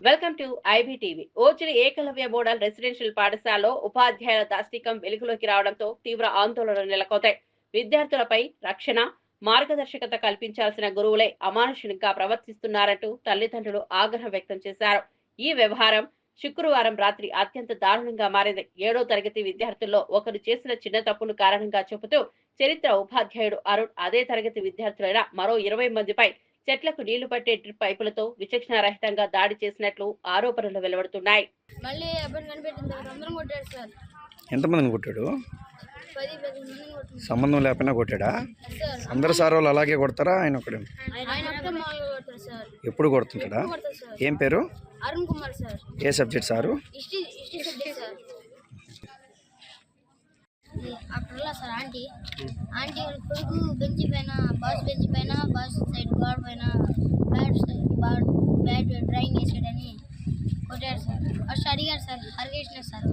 Welcome to IBTV. Ochili Eklavya model residential పాఠశాలలో ఉపాధ్యాయుల దాష్టికం వెలుగులోకి రావడంతో తీవ్ర ఆందోళనలు నెలకొతాయి విద్యార్థులపై రక్షణ మార్గదర్శకత కల్పించాల్సిన గురువులే అమానుషునిగా ప్రవర్తిస్తున్నారంటూ తల్లిదండ్రులు ఆగ్రహం వ్యక్తం చేశారు. ఈ వ్యవహారం శుక్రవారం రాత్రి అత్యంత దారుణంగా మారింది. ఏడో తరగతి విద్యార్థుల్లో ఒకరు చేసిన చిన్న తప్పును కారణంగా చెబుతూ చరిత్ర ఉపాధ్యాయుడు అరుణ్ అదే తరగతి విద్యార్థులైన మరో ఇరవై మందిపై చెట్లకు నీళ్ళు పట్టే డ్రిప్ పైపులతో విచక్షణారహితంగా దాడి చేసినట్లు ఆరోపణలు వెలువడుతున్నాయి. ఎంతమందిని కొట్టాడు? సంబంధం లేకపోయినా కొట్టాడా? సార్. అందరు సార్ వాళ్ళు అలాగే కొడతారా? ఆయన ఒకడే ఒకటే ఎప్పుడు కొడుతుంటాడా? కొడతాడు సార్. ఏం పేరు? అరుణ్ కుమార్ సార్. ఏ subject sir history history subject sir అక్కడ ఉన్నా సార్ ఆంటీ. ఆంటీ కొడుకు బెంచ్ పైన బాస్ బెంచ్ పైన బాస్ సైడ్ గోడ పైన బ్యాట్ బ్యాట్ బ్యాట్ డ్రాయింగ్ వేసాడని కొట్టాడు సార్. ఫస్ట్ అడిగాడు సార్ హరికృష్ణ సార్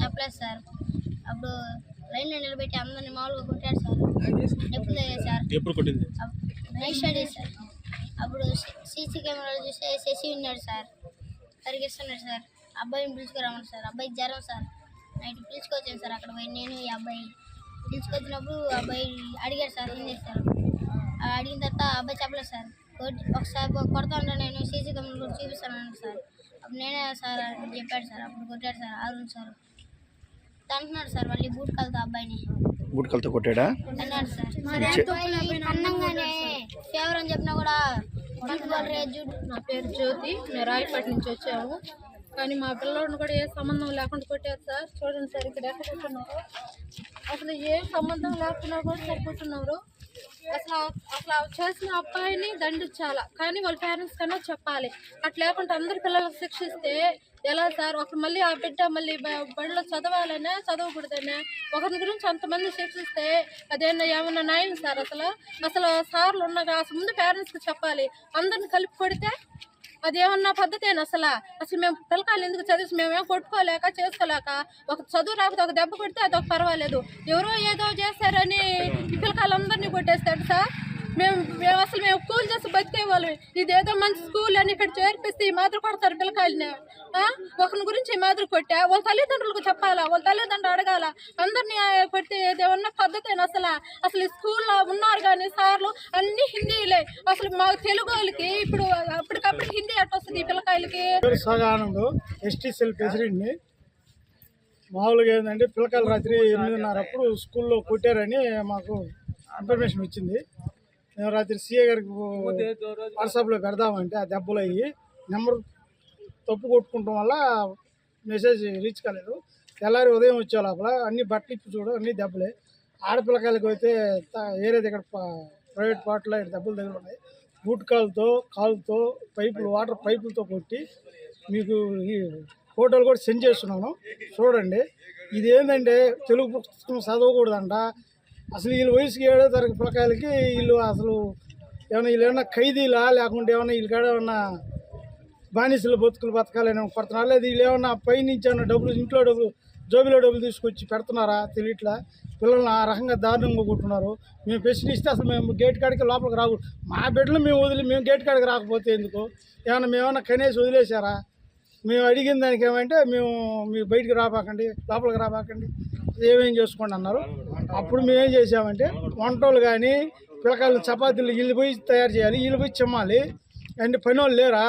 చెప్పలేదు సార్. అప్పుడు లైన్లో నిలబెట్టి అందరిని మామూలుగా కొట్టాడు సార్. ఎప్పుడు సార్. ఎప్పుడు కొట్టింది? Night study sir. అప్పుడు సీసీ కెమెరాలు చూస్తే శశి ఉన్నాడు సార్. పరిగెస్తున్నాడు సార్. అబ్బాయిని పిలుచుకురామని సార్. అబ్బాయికి జ్వరం సార్. నైట్ పిలుచుకొచ్చాను సార్ అక్కడ పోయి. నేను ఈ అబ్బాయి పిలుచుకొచ్చినప్పుడు అబ్బాయి అడిగాడు సార్ ఏం చేస్తారు? ఆ అడిగిన తర్వాత అబ్బాయి చెప్పలేదు సార్. ఒకసారి కొడతా ఉంటా నేను సీసీ కెమెరా కూడా చూపిస్తాను అన్నాడు సార్. అప్పుడు నేనే సార్ అని చెప్పాడు సార్. అప్పుడు కొట్టాడు సార్ అరుణ్ సార్. అంటున్నాడు సార్ మళ్ళీ బూట్ కలుతా అబ్బాయిని. గుట్కలతో కొట్టాడా? అన్నాడు సార్. అన్నంగానే ఫేవర్ అని చెప్పినా కూడా నా పేరు జ్యోతి. మేము రాయపేట నుంచి వచ్చాము. కానీ మా పిల్లోడిని కూడా ఏ సంబంధం లేకుండా కొట్టారు సార్. చూడండి సార్ ఇక్కడ ఎక్కడ అసలు ఏ సంబంధం లేకుండా కూడా సరిపోతున్నారు. అసలు అసలు చేసిన అబ్బాయిని దండించాలా? కానీ వాళ్ళ పేరెంట్స్ కన్నా చెప్పాలి. అట్లా లేకుండా అందరి పిల్లలకు శిక్షిస్తే ఎలా సార్? ఒకరు మళ్ళీ ఆ బిడ్డ మళ్ళీ బడిలో చదవాలనే చదవకూడదనే ఒకరి గురించి అంతమంది శిక్షిస్తే అదేనా ఏమన్నా న్యాయం సార్ అసలు? అసలు సార్లు ఉన్నగా అసలు ముందు పేరెంట్స్కి చెప్పాలి. అందరిని కలిపి కొడితే అదేమన్నా పద్ధతేనా అసలు? అసలు మేము పిల్లకాయలు ఎందుకు చదివి మేమేం కొట్టుకోలేక చేసుకోలేక? ఒక చదువు రాకపోతే ఒక దెబ్బ కొడితే అదొక పర్వాలేదు. ఎవరో ఏదో చేశారని ఈ పిల్లకాయలందరినీ కొట్టేస్తాడు సార్. మేము మేము అసలు మేము స్కూల్ చేసి బతికే వాళ్ళం ఇదేదో మంచి స్కూల్ అని ఇక్కడ చేర్పిస్తే ఈ మాదిరి కొడతారు పిల్లకాయలని. ఒకరి గురించి ఈ మాదిరి కొట్టా? వాళ్ళ తల్లిదండ్రులకు చెప్పాలా? వాళ్ళ తల్లిదండ్రులు అడగాల? అందరినీ కొడితే ఏదేమన్నా పద్ధతేనా అసలు? అసలు ఈ స్కూల్లో ఉన్నారు కానీ సార్లు అన్ని హిందీలే. అసలు మా తెలుగు వాళ్ళకి ఇప్పుడు ఎట్లా వస్తుంది ఈ పిల్లకాయలకి? పేరు ఎస్టీ సెల్ ప్రెసిడెంట్ని. మామూలుగా ఏంటంటే పిల్లకాయలు రాత్రి ఎనిమిదిన్నర అప్పుడు స్కూల్లో కొట్టారని మాకు ఇన్ఫర్మేషన్ వచ్చింది. మేము రాత్రి సీఏ గారికి వాట్సాప్లో పెడదామంటే ఆ దెబ్బలు అయ్యి నెంబర్ తప్పు కొట్టుకుంటాం వల్ల మెసేజ్ రీచ్ కాలేదు. తెల్లారి ఉదయం వచ్చే లోపల అన్ని బట్టలు ఇప్పి చూడు అన్ని దెబ్బలే. ఆడపిల్లకాయలకి అయితే ఏరే దగ్గర ప- ప్రైవేట్ పార్ట్లో ఇక్కడ దెబ్బలు దగ్గర ఉన్నాయి. బూట్ కాలుతో కాలుతో పైపులు వాటర్ పైపులతో కొట్టి మీకు ఈ ఫోటోలు కూడా సెండ్ చేస్తున్నాను. చూడండి. ఇది ఏంటంటే తెలుగు పుస్తకం చదవకూడదంట. అసలు వీళ్ళ వయసుకి ఏడో తరగతి పిల్లకాయలకి వీళ్ళు అసలు ఏమైనా వీళ్ళు ఏమైనా ఖైదీలా? లేకుంటే ఏమైనా వీళ్ళ కాడ ఏమన్నా బానిసలు బతుకులు బతకాలని కొడుతున్నారు లేదు వీళ్ళు ఏమన్నా పైనుంచి ఏమన్నా డబ్బులు ఇంట్లో డబ్బులు జోబిలో డబ్బులు తీసుకొచ్చి పెడుతున్నారా? తెలియట్లా. పిల్లల్ని ఆ రకంగా దారుణంగా కొట్టున్నారు. మేము ప్రశ్నిస్తే అసలు మేము గేట్ కాడికి లోపలికి రాకూడదు మా బిడ్డలు మేము వదిలి మేము గేట్ కాడికి రాకపోతే ఎందుకు? ఏమైనా మేమన్నా కనేసి వదిలేశారా? మేము అడిగిన దానికి ఏమంటే మేము మీరు బయటికి రాబాకండి లోపలికి రాబాకండి ఏమేం చేసుకోండి అన్నారు. అప్పుడు మేము ఏం చేసామంటే వంటలు కానీ పిల్లకాయలు చపాతీలు వీళ్ళు పోయి తయారు చేయాలి వీళ్ళు పోయి చిమ్మాలి. అంటే పని వాళ్ళు లేరా?